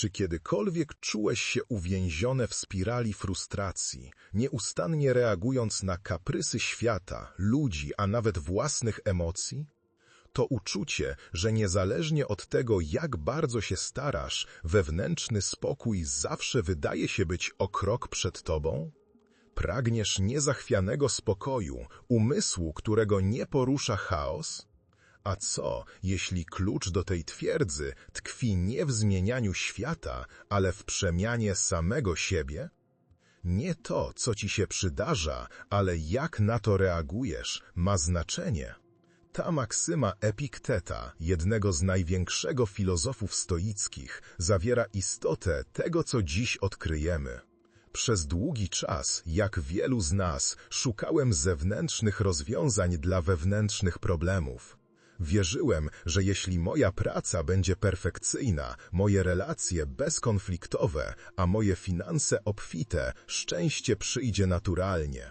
Czy kiedykolwiek czułeś się uwięzione w spirali frustracji, nieustannie reagując na kaprysy świata, ludzi, a nawet własnych emocji? To uczucie, że niezależnie od tego, jak bardzo się starasz, wewnętrzny spokój zawsze wydaje się być o krok przed tobą? Pragniesz niezachwianego spokoju, umysłu, którego nie porusza chaos? A co, jeśli klucz do tej twierdzy tkwi nie w zmienianiu świata, ale w przemianie samego siebie? Nie to, co ci się przydarza, ale jak na to reagujesz, ma znaczenie. Ta maksyma Epikteta, jednego z największego filozofów stoickich, zawiera istotę tego, co dziś odkryjemy. Przez długi czas, jak wielu z nas, szukałem zewnętrznych rozwiązań dla wewnętrznych problemów. Wierzyłem, że jeśli moja praca będzie perfekcyjna, moje relacje bezkonfliktowe, a moje finanse obfite, szczęście przyjdzie naturalnie.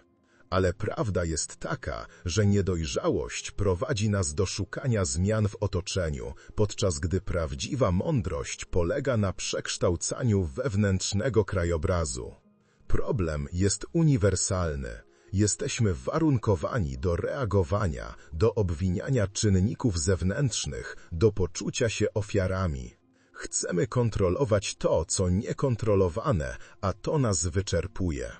Ale prawda jest taka, że niedojrzałość prowadzi nas do szukania zmian w otoczeniu, podczas gdy prawdziwa mądrość polega na przekształcaniu wewnętrznego krajobrazu. Problem jest uniwersalny. Jesteśmy warunkowani do reagowania, do obwiniania czynników zewnętrznych, do poczucia się ofiarami. Chcemy kontrolować to, co niekontrolowane, a to nas wyczerpuje.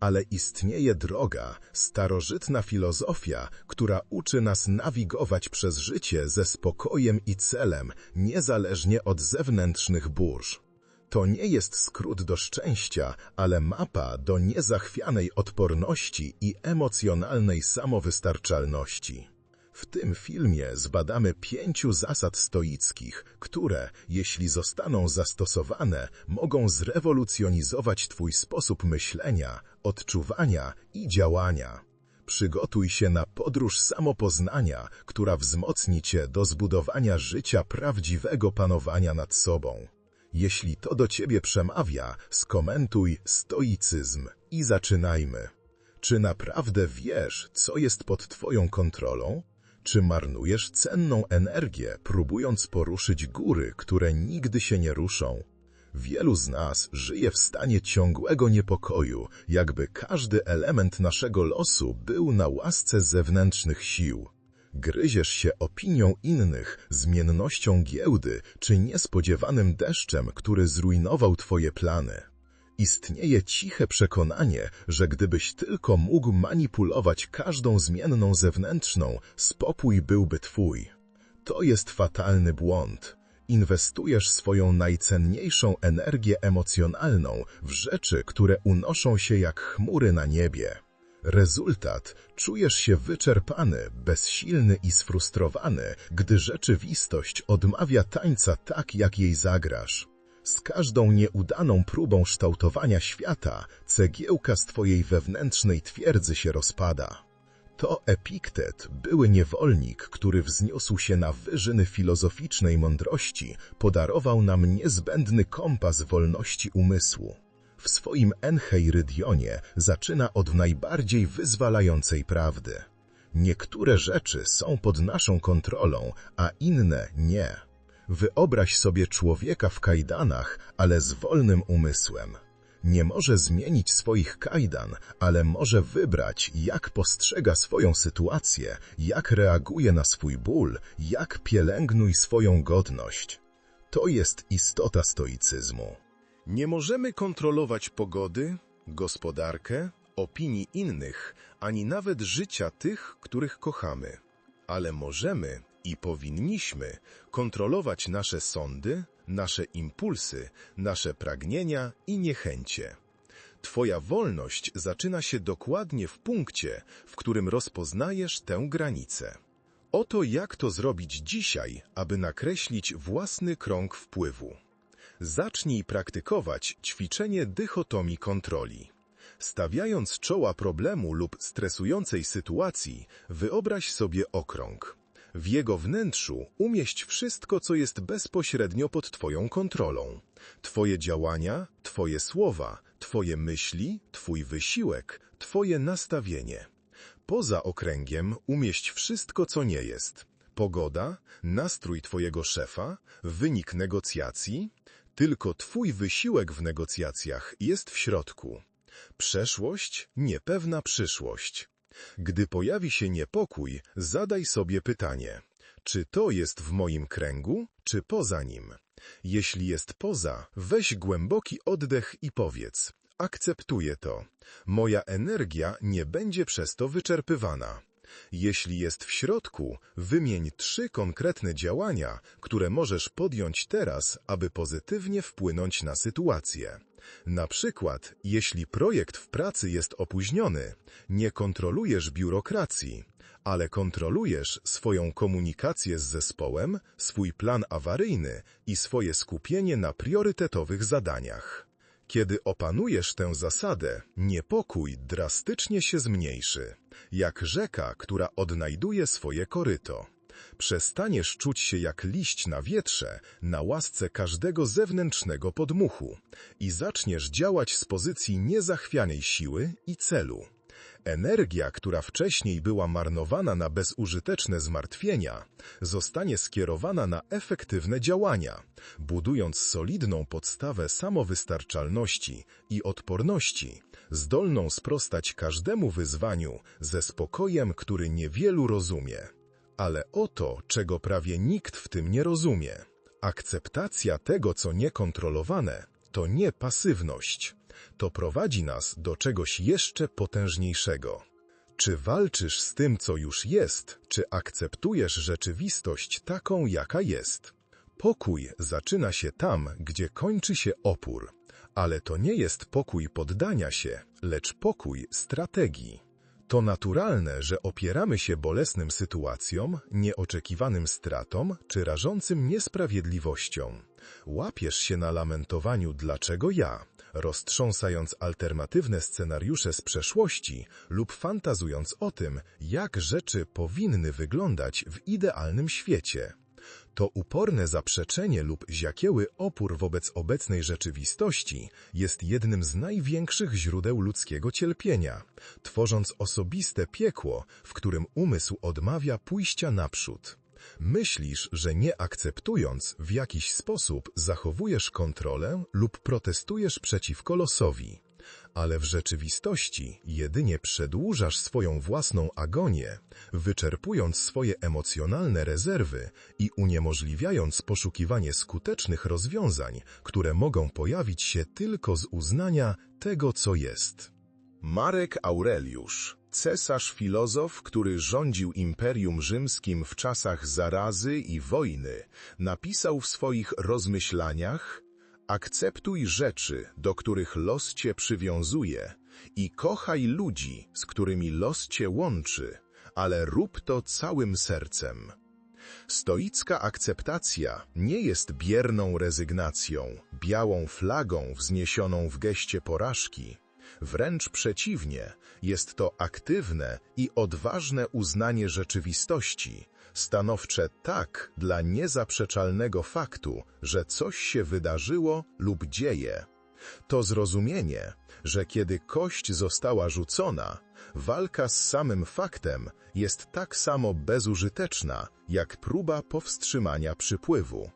Ale istnieje droga, starożytna filozofia, która uczy nas nawigować przez życie ze spokojem i celem, niezależnie od zewnętrznych burz. To nie jest skrót do szczęścia, ale mapa do niezachwianej odporności i emocjonalnej samowystarczalności. W tym filmie zbadamy pięciu zasad stoickich, które, jeśli zostaną zastosowane, mogą zrewolucjonizować Twój sposób myślenia, odczuwania i działania. Przygotuj się na podróż samopoznania, która wzmocni Cię do zbudowania życia prawdziwego panowania nad sobą. Jeśli to do Ciebie przemawia, skomentuj stoicyzm i zaczynajmy. Czy naprawdę wiesz, co jest pod Twoją kontrolą? Czy marnujesz cenną energię, próbując poruszyć góry, które nigdy się nie ruszą? Wielu z nas żyje w stanie ciągłego niepokoju, jakby każdy element naszego losu był na łasce zewnętrznych sił. Gryziesz się opinią innych, zmiennością giełdy czy niespodziewanym deszczem, który zrujnował twoje plany. Istnieje ciche przekonanie, że gdybyś tylko mógł manipulować każdą zmienną zewnętrzną, spokój byłby twój. To jest fatalny błąd. Inwestujesz swoją najcenniejszą energię emocjonalną w rzeczy, które unoszą się jak chmury na niebie. Rezultat czujesz się wyczerpany, bezsilny i sfrustrowany, gdy rzeczywistość odmawia tańca tak, jak jej zagrasz. Z każdą nieudaną próbą kształtowania świata cegiełka z twojej wewnętrznej twierdzy się rozpada. To Epiktet, były niewolnik, który wzniósł się na wyżyny filozoficznej mądrości, podarował nam niezbędny kompas wolności umysłu w swoim Encheirydionie zaczyna od najbardziej wyzwalającej prawdy. Niektóre rzeczy są pod naszą kontrolą, a inne nie. Wyobraź sobie człowieka w kajdanach, ale z wolnym umysłem. Nie może zmienić swoich kajdan, ale może wybrać, jak postrzega swoją sytuację, jak reaguje na swój ból, jak pielęgnuje swoją godność. To jest istota stoicyzmu. Nie możemy kontrolować pogody, gospodarkę, opinii innych, ani nawet życia tych, których kochamy. Ale możemy i powinniśmy kontrolować nasze sądy, nasze impulsy, nasze pragnienia i niechęcie. Twoja wolność zaczyna się dokładnie w punkcie, w którym rozpoznajesz tę granicę. Oto jak to zrobić dzisiaj, aby nakreślić własny krąg wpływu. Zacznij praktykować ćwiczenie dychotomii kontroli. Stawiając czoła problemu lub stresującej sytuacji, wyobraź sobie okrąg. W jego wnętrzu umieść wszystko, co jest bezpośrednio pod Twoją kontrolą. Twoje działania, Twoje słowa, Twoje myśli, Twój wysiłek, Twoje nastawienie. Poza okręgiem umieść wszystko, co nie jest. Pogoda, nastrój Twojego szefa, wynik negocjacji, Tylko twój wysiłek w negocjacjach jest w środku. Przeszłość, niepewna przyszłość. Gdy pojawi się niepokój, zadaj sobie pytanie, czy to jest w moim kręgu, czy poza nim? Jeśli jest poza, weź głęboki oddech i powiedz, akceptuję to. Moja energia nie będzie przez to wyczerpywana. Jeśli jest w środku, wymień trzy konkretne działania, które możesz podjąć teraz, aby pozytywnie wpłynąć na sytuację. Na przykład, jeśli projekt w pracy jest opóźniony, nie kontrolujesz biurokracji, ale kontrolujesz swoją komunikację z zespołem, swój plan awaryjny i swoje skupienie na priorytetowych zadaniach. Kiedy opanujesz tę zasadę, niepokój drastycznie się zmniejszy, jak rzeka, która odnajduje swoje koryto. Przestaniesz czuć się jak liść na wietrze, na łasce każdego zewnętrznego podmuchu i zaczniesz działać z pozycji niezachwianej siły i celu. Energia, która wcześniej była marnowana na bezużyteczne zmartwienia, zostanie skierowana na efektywne działania, budując solidną podstawę samowystarczalności i odporności, zdolną sprostać każdemu wyzwaniu ze spokojem, który niewielu rozumie. Ale oto, czego prawie nikt w tym nie rozumie. Akceptacja tego, co niekontrolowane, to nie pasywność. To prowadzi nas do czegoś jeszcze potężniejszego. Czy walczysz z tym, co już jest, czy akceptujesz rzeczywistość taką, jaka jest? Pokój zaczyna się tam, gdzie kończy się opór. Ale to nie jest pokój poddania się, lecz pokój strategii. To naturalne, że opieramy się bolesnym sytuacjom, nieoczekiwanym stratom czy rażącym niesprawiedliwościom. Łapiesz się na lamentowaniu dlaczego ja, roztrząsając alternatywne scenariusze z przeszłości lub fantazując o tym, jak rzeczy powinny wyglądać w idealnym świecie. To uporne zaprzeczenie lub ziakieły opór wobec obecnej rzeczywistości jest jednym z największych źródeł ludzkiego cierpienia, tworząc osobiste piekło, w którym umysł odmawia pójścia naprzód. Myślisz, że nie akceptując w jakiś sposób zachowujesz kontrolę lub protestujesz przeciwko losowi ale w rzeczywistości jedynie przedłużasz swoją własną agonię, wyczerpując swoje emocjonalne rezerwy i uniemożliwiając poszukiwanie skutecznych rozwiązań, które mogą pojawić się tylko z uznania tego, co jest. Marek Aureliusz, cesarz filozof, który rządził Imperium Rzymskim w czasach zarazy i wojny, napisał w swoich rozmyślaniach Akceptuj rzeczy, do których los cię przywiązuje i kochaj ludzi, z którymi los cię łączy, ale rób to całym sercem. Stoicka akceptacja nie jest bierną rezygnacją, białą flagą wzniesioną w geście porażki. Wręcz przeciwnie, jest to aktywne i odważne uznanie rzeczywistości, stanowcze tak dla niezaprzeczalnego faktu, że coś się wydarzyło lub dzieje. To zrozumienie, że kiedy kość została rzucona, walka z samym faktem jest tak samo bezużyteczna, jak próba powstrzymania przypływu.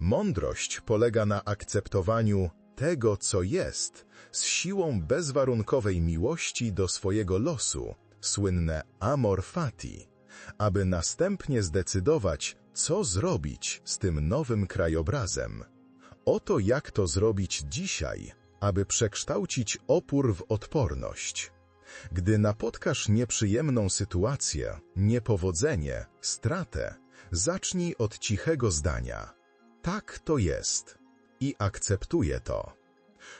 Mądrość polega na akceptowaniu tego, co jest, z siłą bezwarunkowej miłości do swojego losu, słynne amor fati aby następnie zdecydować, co zrobić z tym nowym krajobrazem. Oto jak to zrobić dzisiaj, aby przekształcić opór w odporność. Gdy napotkasz nieprzyjemną sytuację, niepowodzenie, stratę, zacznij od cichego zdania. Tak to jest i akceptuję to.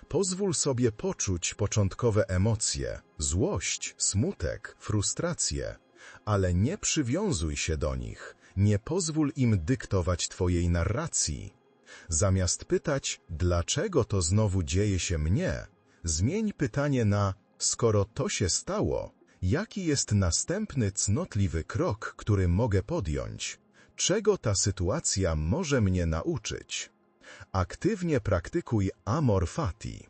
Pozwól sobie poczuć początkowe emocje, złość, smutek, frustrację, ale nie przywiązuj się do nich, nie pozwól im dyktować Twojej narracji. Zamiast pytać, dlaczego to znowu dzieje się mnie, zmień pytanie na, skoro to się stało, jaki jest następny cnotliwy krok, który mogę podjąć? Czego ta sytuacja może mnie nauczyć? Aktywnie praktykuj amor fati.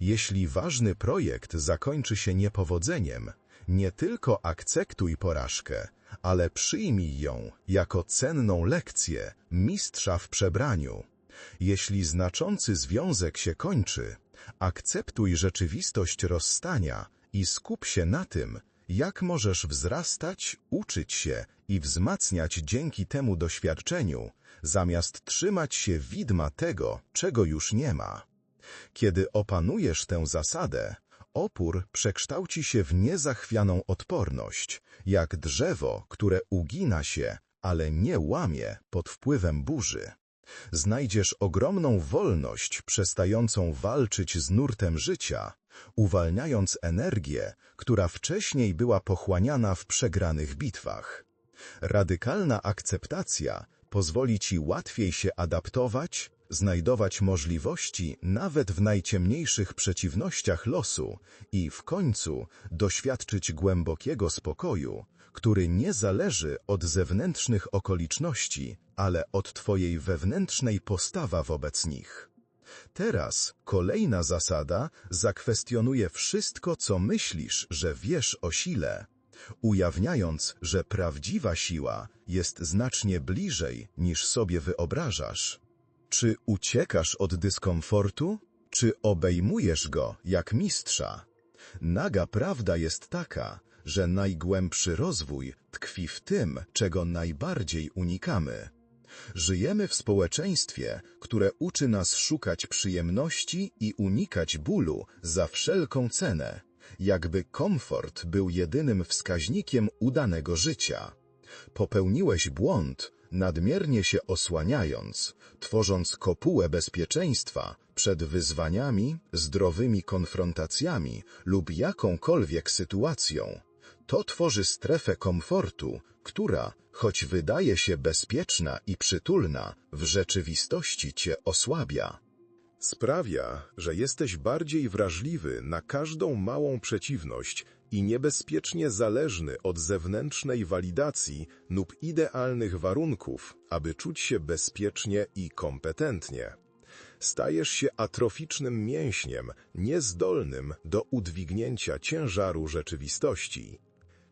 Jeśli ważny projekt zakończy się niepowodzeniem, nie tylko akceptuj porażkę, ale przyjmij ją jako cenną lekcję mistrza w przebraniu. Jeśli znaczący związek się kończy, akceptuj rzeczywistość rozstania i skup się na tym, jak możesz wzrastać, uczyć się i wzmacniać dzięki temu doświadczeniu, zamiast trzymać się widma tego, czego już nie ma. Kiedy opanujesz tę zasadę, opór przekształci się w niezachwianą odporność, jak drzewo, które ugina się, ale nie łamie pod wpływem burzy. Znajdziesz ogromną wolność przestającą walczyć z nurtem życia, uwalniając energię, która wcześniej była pochłaniana w przegranych bitwach. Radykalna akceptacja pozwoli ci łatwiej się adaptować, znajdować możliwości nawet w najciemniejszych przeciwnościach losu i w końcu doświadczyć głębokiego spokoju, który nie zależy od zewnętrznych okoliczności, ale od Twojej wewnętrznej postawa wobec nich. Teraz kolejna zasada zakwestionuje wszystko, co myślisz, że wiesz o sile, ujawniając, że prawdziwa siła jest znacznie bliżej niż sobie wyobrażasz. Czy uciekasz od dyskomfortu, czy obejmujesz go jak mistrza? Naga prawda jest taka, że najgłębszy rozwój tkwi w tym, czego najbardziej unikamy. Żyjemy w społeczeństwie, które uczy nas szukać przyjemności i unikać bólu za wszelką cenę, jakby komfort był jedynym wskaźnikiem udanego życia. Popełniłeś błąd, nadmiernie się osłaniając, tworząc kopułę bezpieczeństwa przed wyzwaniami, zdrowymi konfrontacjami lub jakąkolwiek sytuacją. To tworzy strefę komfortu, która, choć wydaje się bezpieczna i przytulna, w rzeczywistości cię osłabia. Sprawia, że jesteś bardziej wrażliwy na każdą małą przeciwność i niebezpiecznie zależny od zewnętrznej walidacji lub idealnych warunków, aby czuć się bezpiecznie i kompetentnie. Stajesz się atroficznym mięśniem, niezdolnym do udźwignięcia ciężaru rzeczywistości.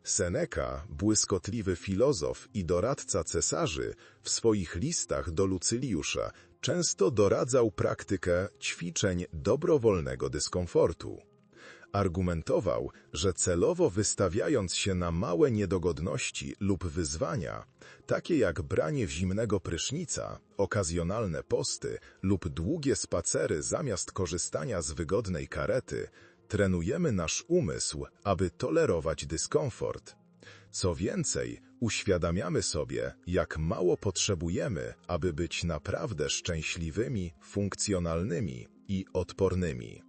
Seneca, błyskotliwy filozof i doradca cesarzy, w swoich listach do Lucyliusza często doradzał praktykę ćwiczeń dobrowolnego dyskomfortu. Argumentował, że celowo wystawiając się na małe niedogodności lub wyzwania, takie jak branie zimnego prysznica, okazjonalne posty lub długie spacery zamiast korzystania z wygodnej karety, trenujemy nasz umysł, aby tolerować dyskomfort. Co więcej, uświadamiamy sobie, jak mało potrzebujemy, aby być naprawdę szczęśliwymi, funkcjonalnymi i odpornymi.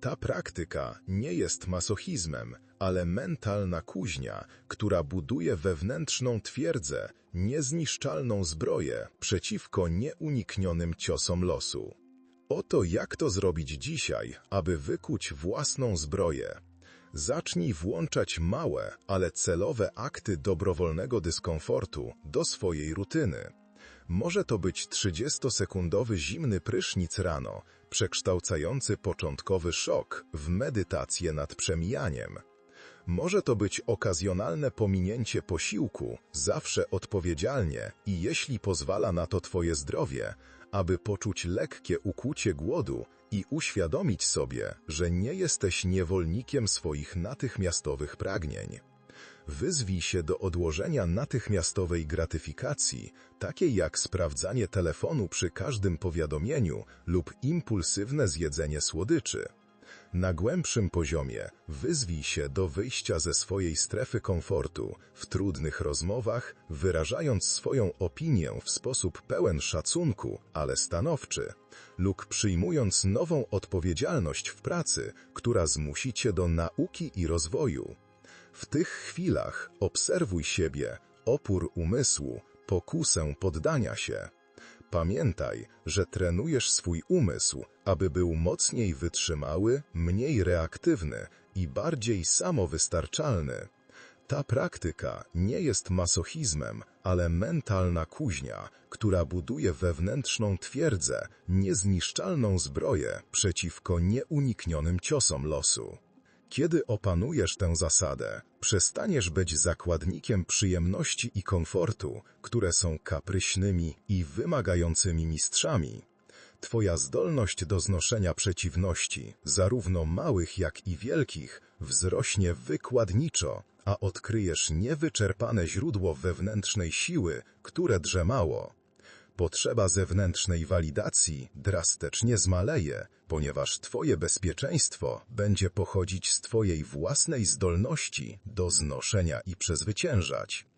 Ta praktyka nie jest masochizmem, ale mentalna kuźnia, która buduje wewnętrzną twierdzę, niezniszczalną zbroję przeciwko nieuniknionym ciosom losu. Oto jak to zrobić dzisiaj, aby wykuć własną zbroję. Zacznij włączać małe, ale celowe akty dobrowolnego dyskomfortu do swojej rutyny. Może to być 30-sekundowy zimny prysznic rano, przekształcający początkowy szok w medytację nad przemijaniem. Może to być okazjonalne pominięcie posiłku, zawsze odpowiedzialnie i jeśli pozwala na to Twoje zdrowie, aby poczuć lekkie ukłucie głodu i uświadomić sobie, że nie jesteś niewolnikiem swoich natychmiastowych pragnień. Wyzwij się do odłożenia natychmiastowej gratyfikacji, takiej jak sprawdzanie telefonu przy każdym powiadomieniu lub impulsywne zjedzenie słodyczy. Na głębszym poziomie wyzwij się do wyjścia ze swojej strefy komfortu w trudnych rozmowach, wyrażając swoją opinię w sposób pełen szacunku, ale stanowczy, lub przyjmując nową odpowiedzialność w pracy, która zmusi cię do nauki i rozwoju. W tych chwilach obserwuj siebie, opór umysłu, pokusę poddania się. Pamiętaj, że trenujesz swój umysł, aby był mocniej wytrzymały, mniej reaktywny i bardziej samowystarczalny. Ta praktyka nie jest masochizmem, ale mentalna kuźnia, która buduje wewnętrzną twierdzę, niezniszczalną zbroję przeciwko nieuniknionym ciosom losu. Kiedy opanujesz tę zasadę, przestaniesz być zakładnikiem przyjemności i komfortu, które są kapryśnymi i wymagającymi mistrzami. Twoja zdolność do znoszenia przeciwności, zarówno małych jak i wielkich, wzrośnie wykładniczo, a odkryjesz niewyczerpane źródło wewnętrznej siły, które drzemało. Potrzeba zewnętrznej walidacji drastycznie zmaleje, ponieważ Twoje bezpieczeństwo będzie pochodzić z Twojej własnej zdolności do znoszenia i przezwyciężać.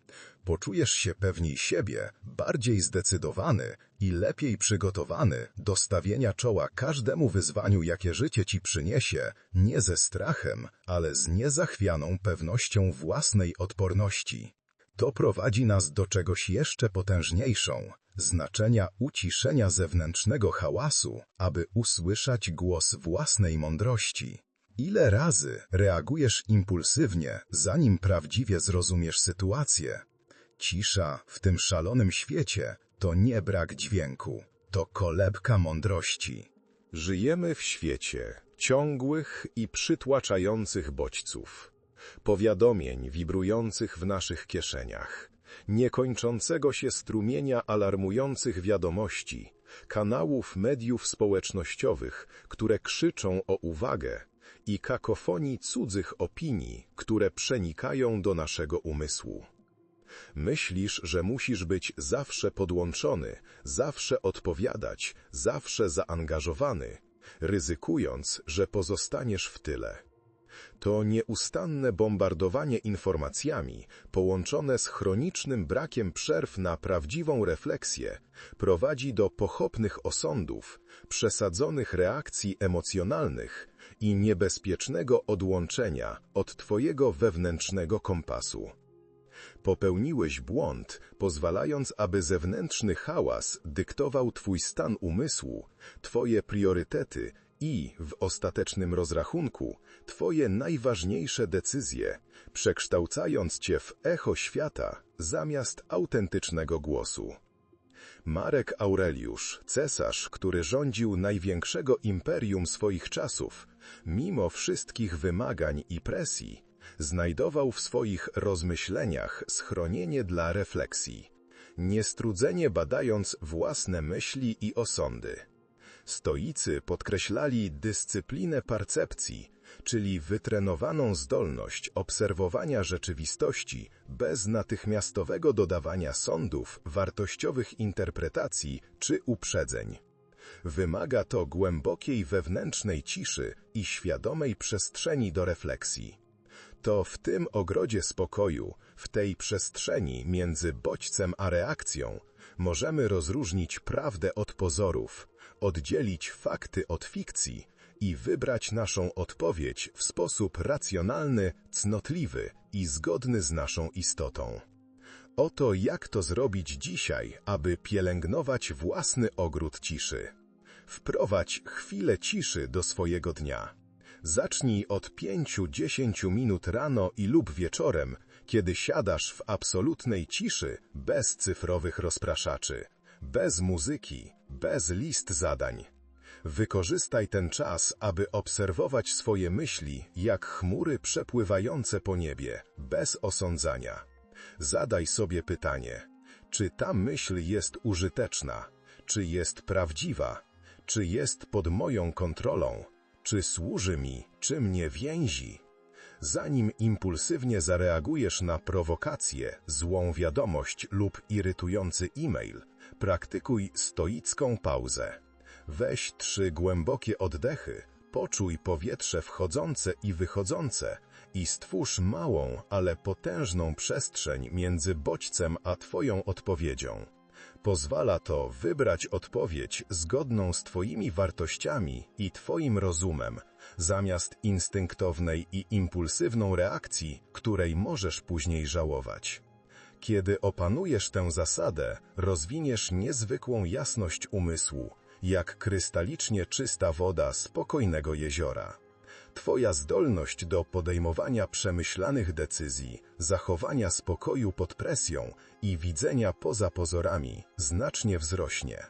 Poczujesz się pewniej siebie, bardziej zdecydowany i lepiej przygotowany do stawienia czoła każdemu wyzwaniu, jakie życie ci przyniesie, nie ze strachem, ale z niezachwianą pewnością własnej odporności. To prowadzi nas do czegoś jeszcze potężniejszą, znaczenia uciszenia zewnętrznego hałasu, aby usłyszeć głos własnej mądrości. Ile razy reagujesz impulsywnie, zanim prawdziwie zrozumiesz sytuację? Cisza w tym szalonym świecie to nie brak dźwięku, to kolebka mądrości. Żyjemy w świecie ciągłych i przytłaczających bodźców, powiadomień wibrujących w naszych kieszeniach, niekończącego się strumienia alarmujących wiadomości, kanałów mediów społecznościowych, które krzyczą o uwagę i kakofonii cudzych opinii, które przenikają do naszego umysłu. Myślisz, że musisz być zawsze podłączony, zawsze odpowiadać, zawsze zaangażowany, ryzykując, że pozostaniesz w tyle. To nieustanne bombardowanie informacjami, połączone z chronicznym brakiem przerw na prawdziwą refleksję, prowadzi do pochopnych osądów, przesadzonych reakcji emocjonalnych i niebezpiecznego odłączenia od Twojego wewnętrznego kompasu. Popełniłeś błąd, pozwalając, aby zewnętrzny hałas dyktował Twój stan umysłu, Twoje priorytety i, w ostatecznym rozrachunku, Twoje najważniejsze decyzje, przekształcając Cię w echo świata zamiast autentycznego głosu. Marek Aureliusz, cesarz, który rządził największego imperium swoich czasów, mimo wszystkich wymagań i presji, znajdował w swoich rozmyśleniach schronienie dla refleksji, niestrudzenie badając własne myśli i osądy. Stoicy podkreślali dyscyplinę percepcji, czyli wytrenowaną zdolność obserwowania rzeczywistości bez natychmiastowego dodawania sądów, wartościowych interpretacji czy uprzedzeń. Wymaga to głębokiej wewnętrznej ciszy i świadomej przestrzeni do refleksji. To w tym ogrodzie spokoju, w tej przestrzeni między bodźcem a reakcją, możemy rozróżnić prawdę od pozorów, oddzielić fakty od fikcji i wybrać naszą odpowiedź w sposób racjonalny, cnotliwy i zgodny z naszą istotą. Oto jak to zrobić dzisiaj, aby pielęgnować własny ogród ciszy. Wprowadź chwilę ciszy do swojego dnia. Zacznij od 5-10 minut rano i lub wieczorem, kiedy siadasz w absolutnej ciszy, bez cyfrowych rozpraszaczy, bez muzyki, bez list zadań. Wykorzystaj ten czas, aby obserwować swoje myśli, jak chmury przepływające po niebie, bez osądzania. Zadaj sobie pytanie, czy ta myśl jest użyteczna, czy jest prawdziwa, czy jest pod moją kontrolą, czy służy mi, czy mnie więzi? Zanim impulsywnie zareagujesz na prowokację, złą wiadomość lub irytujący e-mail, praktykuj stoicką pauzę. Weź trzy głębokie oddechy, poczuj powietrze wchodzące i wychodzące i stwórz małą, ale potężną przestrzeń między bodźcem a Twoją odpowiedzią. Pozwala to wybrać odpowiedź zgodną z Twoimi wartościami i Twoim rozumem, zamiast instynktownej i impulsywną reakcji, której możesz później żałować. Kiedy opanujesz tę zasadę, rozwiniesz niezwykłą jasność umysłu, jak krystalicznie czysta woda spokojnego jeziora. Twoja zdolność do podejmowania przemyślanych decyzji, zachowania spokoju pod presją i widzenia poza pozorami znacznie wzrośnie.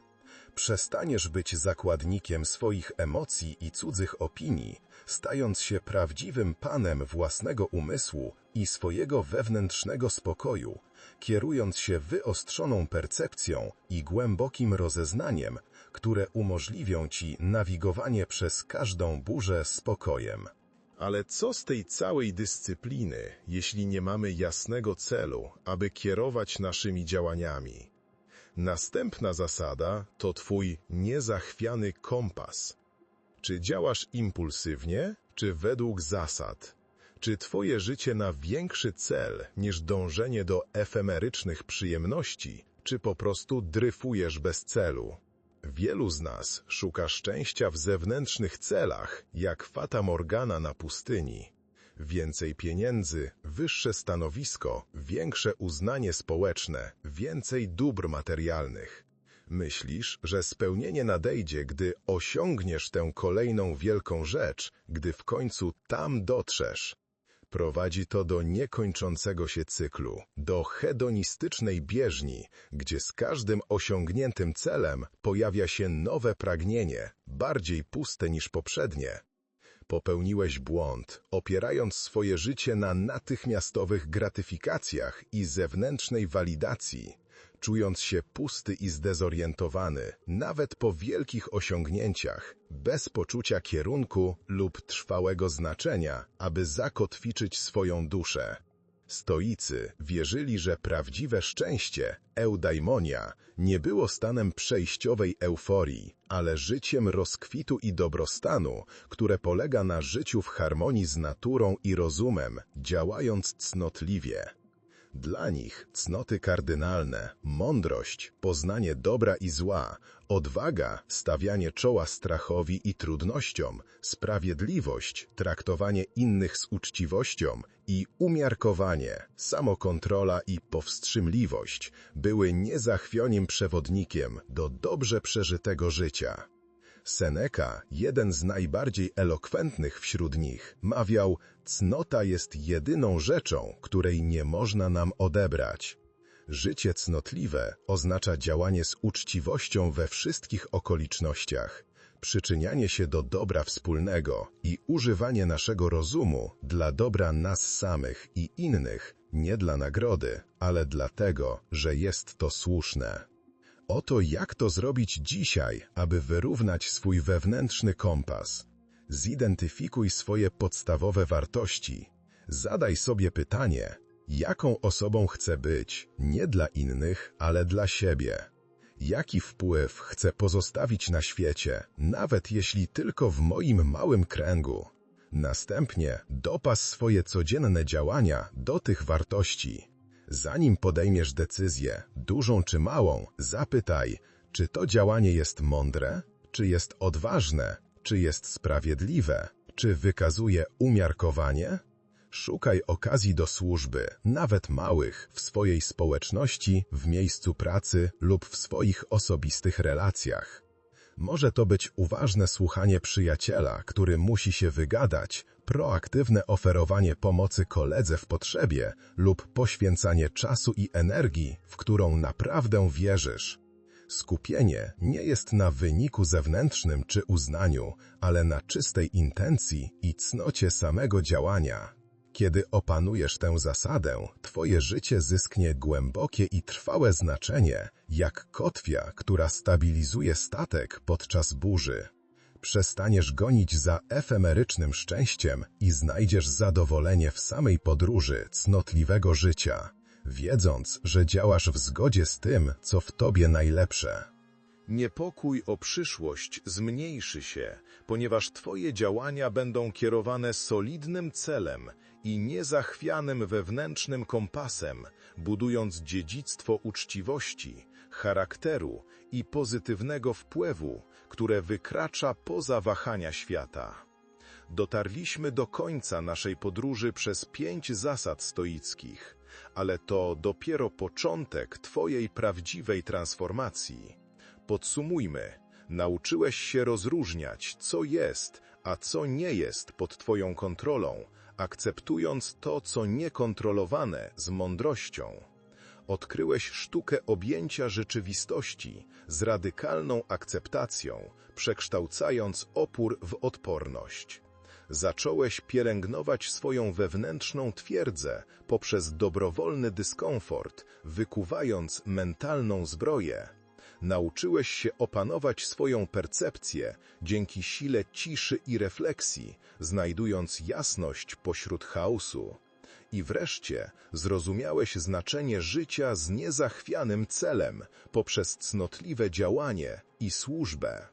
Przestaniesz być zakładnikiem swoich emocji i cudzych opinii, stając się prawdziwym panem własnego umysłu i swojego wewnętrznego spokoju, kierując się wyostrzoną percepcją i głębokim rozeznaniem, które umożliwią ci nawigowanie przez każdą burzę spokojem. Ale co z tej całej dyscypliny, jeśli nie mamy jasnego celu, aby kierować naszymi działaniami? Następna zasada to twój niezachwiany kompas. Czy działasz impulsywnie, czy według zasad? Czy twoje życie ma większy cel niż dążenie do efemerycznych przyjemności, czy po prostu dryfujesz bez celu? Wielu z nas szuka szczęścia w zewnętrznych celach, jak Fata Morgana na pustyni. Więcej pieniędzy, wyższe stanowisko, większe uznanie społeczne, więcej dóbr materialnych. Myślisz, że spełnienie nadejdzie, gdy osiągniesz tę kolejną wielką rzecz, gdy w końcu tam dotrzesz. Prowadzi to do niekończącego się cyklu, do hedonistycznej bieżni, gdzie z każdym osiągniętym celem pojawia się nowe pragnienie, bardziej puste niż poprzednie. Popełniłeś błąd, opierając swoje życie na natychmiastowych gratyfikacjach i zewnętrznej walidacji, czując się pusty i zdezorientowany, nawet po wielkich osiągnięciach, bez poczucia kierunku lub trwałego znaczenia, aby zakotwiczyć swoją duszę. Stoicy wierzyli, że prawdziwe szczęście, eudaimonia, nie było stanem przejściowej euforii, ale życiem rozkwitu i dobrostanu, które polega na życiu w harmonii z naturą i rozumem, działając cnotliwie. Dla nich cnoty kardynalne, mądrość, poznanie dobra i zła, odwaga, stawianie czoła strachowi i trudnościom, sprawiedliwość, traktowanie innych z uczciwością i umiarkowanie, samokontrola i powstrzymliwość były niezachwionym przewodnikiem do dobrze przeżytego życia. Seneca, jeden z najbardziej elokwentnych wśród nich, mawiał, cnota jest jedyną rzeczą, której nie można nam odebrać. Życie cnotliwe oznacza działanie z uczciwością we wszystkich okolicznościach, przyczynianie się do dobra wspólnego i używanie naszego rozumu dla dobra nas samych i innych, nie dla nagrody, ale dlatego, że jest to słuszne. Oto jak to zrobić dzisiaj, aby wyrównać swój wewnętrzny kompas. Zidentyfikuj swoje podstawowe wartości. Zadaj sobie pytanie, jaką osobą chcę być, nie dla innych, ale dla siebie. Jaki wpływ chcę pozostawić na świecie, nawet jeśli tylko w moim małym kręgu. Następnie dopas swoje codzienne działania do tych wartości. Zanim podejmiesz decyzję, dużą czy małą, zapytaj, czy to działanie jest mądre, czy jest odważne, czy jest sprawiedliwe, czy wykazuje umiarkowanie? Szukaj okazji do służby, nawet małych, w swojej społeczności, w miejscu pracy lub w swoich osobistych relacjach. Może to być uważne słuchanie przyjaciela, który musi się wygadać, proaktywne oferowanie pomocy koledze w potrzebie lub poświęcanie czasu i energii, w którą naprawdę wierzysz. Skupienie nie jest na wyniku zewnętrznym czy uznaniu, ale na czystej intencji i cnocie samego działania. Kiedy opanujesz tę zasadę, twoje życie zysknie głębokie i trwałe znaczenie, jak kotwia, która stabilizuje statek podczas burzy. Przestaniesz gonić za efemerycznym szczęściem i znajdziesz zadowolenie w samej podróży cnotliwego życia, wiedząc, że działasz w zgodzie z tym, co w tobie najlepsze. Niepokój o przyszłość zmniejszy się, ponieważ Twoje działania będą kierowane solidnym celem i niezachwianym wewnętrznym kompasem, budując dziedzictwo uczciwości, charakteru i pozytywnego wpływu, które wykracza poza wahania świata. Dotarliśmy do końca naszej podróży przez pięć zasad stoickich, ale to dopiero początek Twojej prawdziwej transformacji. Podsumujmy. Nauczyłeś się rozróżniać, co jest, a co nie jest pod Twoją kontrolą, akceptując to, co niekontrolowane z mądrością. Odkryłeś sztukę objęcia rzeczywistości z radykalną akceptacją, przekształcając opór w odporność. Zacząłeś pielęgnować swoją wewnętrzną twierdzę poprzez dobrowolny dyskomfort, wykuwając mentalną zbroję. Nauczyłeś się opanować swoją percepcję dzięki sile ciszy i refleksji, znajdując jasność pośród chaosu. I wreszcie zrozumiałeś znaczenie życia z niezachwianym celem poprzez cnotliwe działanie i służbę.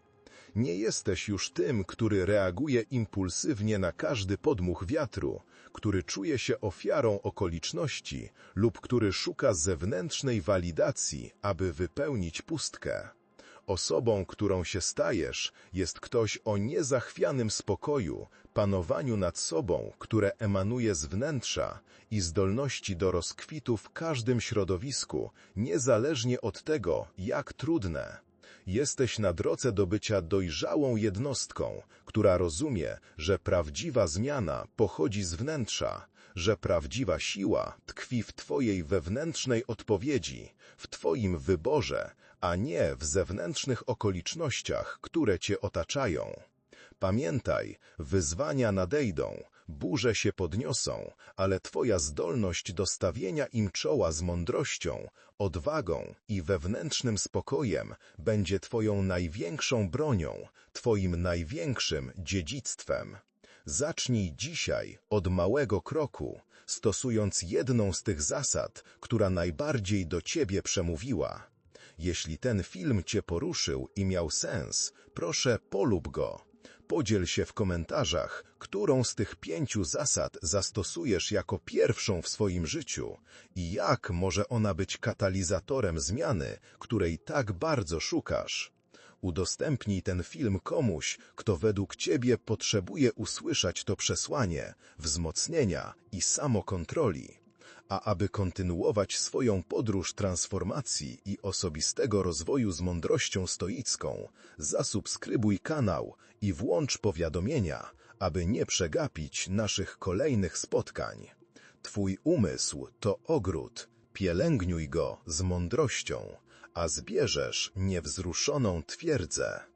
Nie jesteś już tym, który reaguje impulsywnie na każdy podmuch wiatru, który czuje się ofiarą okoliczności lub który szuka zewnętrznej walidacji, aby wypełnić pustkę. Osobą, którą się stajesz, jest ktoś o niezachwianym spokoju, panowaniu nad sobą, które emanuje z wnętrza i zdolności do rozkwitu w każdym środowisku, niezależnie od tego, jak trudne. Jesteś na drodze do bycia dojrzałą jednostką, która rozumie, że prawdziwa zmiana pochodzi z wnętrza, że prawdziwa siła tkwi w Twojej wewnętrznej odpowiedzi, w Twoim wyborze, a nie w zewnętrznych okolicznościach, które Cię otaczają. Pamiętaj, wyzwania nadejdą, burze się podniosą, ale Twoja zdolność do stawienia im czoła z mądrością, odwagą i wewnętrznym spokojem będzie Twoją największą bronią, Twoim największym dziedzictwem. Zacznij dzisiaj od małego kroku, stosując jedną z tych zasad, która najbardziej do Ciebie przemówiła. Jeśli ten film Cię poruszył i miał sens, proszę polub go. Podziel się w komentarzach, którą z tych pięciu zasad zastosujesz jako pierwszą w swoim życiu i jak może ona być katalizatorem zmiany, której tak bardzo szukasz. Udostępnij ten film komuś, kto według Ciebie potrzebuje usłyszeć to przesłanie, wzmocnienia i samokontroli. A aby kontynuować swoją podróż transformacji i osobistego rozwoju z mądrością stoicką, zasubskrybuj kanał i włącz powiadomienia, aby nie przegapić naszych kolejnych spotkań. Twój umysł to ogród, pielęgniuj go z mądrością, a zbierzesz niewzruszoną twierdzę.